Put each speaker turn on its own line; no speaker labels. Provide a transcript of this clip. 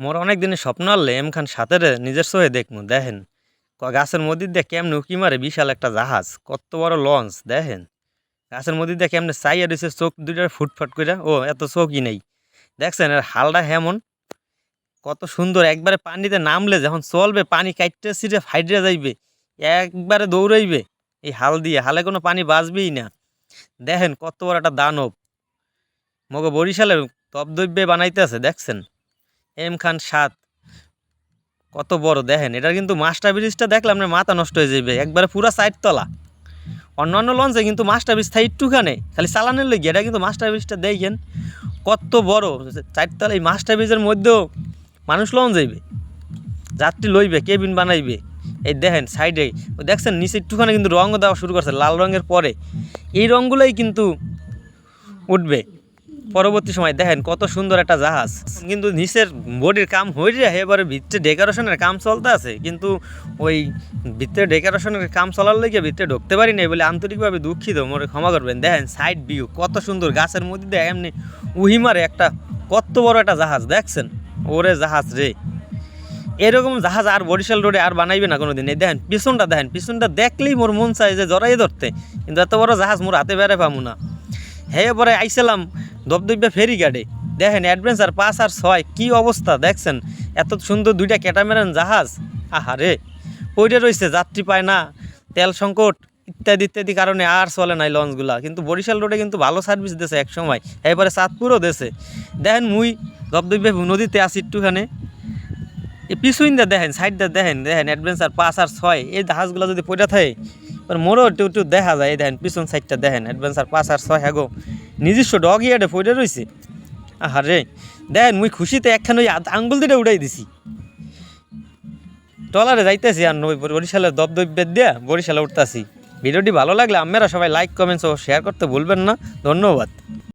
মোর অনেক দিনের স্বপ্ন আনলে এম খান সাথে নিজের সহে দেখমু, দেখেন। গাছের মধ্যে দিয়ে কেমনে উকি মারে বিশাল একটা জাহাজ, কত বড় লঞ্চ, দেখেন। গাছের মধ্যে দিয়ে কেমনে চাইয়া দিছে চোখ দুইটা ফুটফাট করে ও, এত চোখই নেই। দেখছেন এর হালটা হেমন, কত সুন্দর, একবারে পানিতে নামলে যখন চলবে, পানি কাটতে ছিটে ফাইটে যাইবে, একবারে দৌড়াইবে, এই হাল দিয়ে, হালে কোনো পানি বাঁচবেই না। দেখেন কত বড় একটা দানব, মগো বরিশালের তপদব্যে বানাইতে আছে দেখছেন? এম খান সাত। কত বড়, দেখেন এটা কিন্তু মাস্টার ব্রিজটা দেখলে আপনার মাথা নষ্ট হয়ে যাবে। একবারে পুরা সাইড তলা অন্যান্য লঞ্চে কিন্তু মাস্টার ব্রিজ থাকে একটুখানে, খালি চালানের লেগে, এটা কিন্তু মাস্টার ব্রিজটা দেখেন, কত বড়। চারতলা, এই মাস্টার ব্রিজের মধ্যেও মানুষ লঞ্চ যাইবে, যাত্রী লইবে কেবিন বানাইবে। এই দেখেন সাইডে দেখছেন, নিচে একটুখানে কিন্তু রঙও দেওয়া শুরু করছে, লাল রঙের পরে। এই রঙগুলোই কিন্তু উঠবে। পরবর্তী সময় দেখেন কত সুন্দর একটা জাহাজ। কিন্তু নিচের বডির কাম হয়ে যায় এবারে ভিতরে ডেকোরেশনের কাম চলতে আছে। কিন্তু ওই ভিতরে ডেকোরেশনের কাম চলার লেগে ভিতরে ঢুকতে পারি নাই বলে আন্তরিকভাবে দুঃখিত। মোরে ক্ষমা করবেন। দেখেন সাইড ভিউ কত সুন্দর গাছের মধ্যে দিয়ে এমনি উহিমারে একটা, কত বড় একটা জাহাজ, দেখছেন? ওরে জাহাজ রে। এরকম জাহাজ আর বরিশাল রোডে আর বানাইবে না কোনোদিন। এই দেখেন, পিছনটা দেখেন, পিছনটা দেখলেই মোর মন চায় যে জড়াই ধরতে। কিন্তু এত বড় জাহাজ মোর হাতে বেড়ে পাবো না। হে পরে আইছিলাম দবদব্যা ফেরি গাড়ে। দেখেন, অ্যাডভেঞ্চার পাঁচ আর ছয়, কী অবস্থা, দেখছেন? এত সুন্দর দুইটা ক্যাটামেরান জাহাজ। আহারে পইরে রয়েছে যাত্রী পায় না, তেল সংকট, ইত্যাদি ইত্যাদি কারণে আর চলে নাই লঞ্চগুলা। কিন্তু বরিশাল রোডে কিন্তু ভালো সার্ভিস দিয়েছে এক সময় এরপরে চাঁদপুরও দেশে দেখেন, মুই দবদব্যা নদীতে আসি একটুখানে। পিছুইন দা দেখেন সাইড দা দেখেন দেখেন, অ্যাডভেঞ্চার পাঁচ আর ছয়, এই জাহাজগুলো যদি পড়ে থাকে এবার মোরও একটু একটু দেখা যায় দেখেন পিছন সাইডটা দেখেন অ্যাডভেঞ্চার পাঁচ আর ছয় হ্যাগো নিজস্ব ডগ ইয়াডে পড়ে রয়েছে আহারে দেখেন মুই খুশিতে একখান ওই আঙ্গুল দিয়ে উড়াই দিছি টলারে যাইতেছি আর নই বরিশালের দবদব্যের দিয়া বরিশালে উঠতেছি ভিডিওটি ভালো লাগলে আপনারা সবাই লাইক কমেন্টস ও শেয়ার করতে ভুলবেন না ধন্যবাদ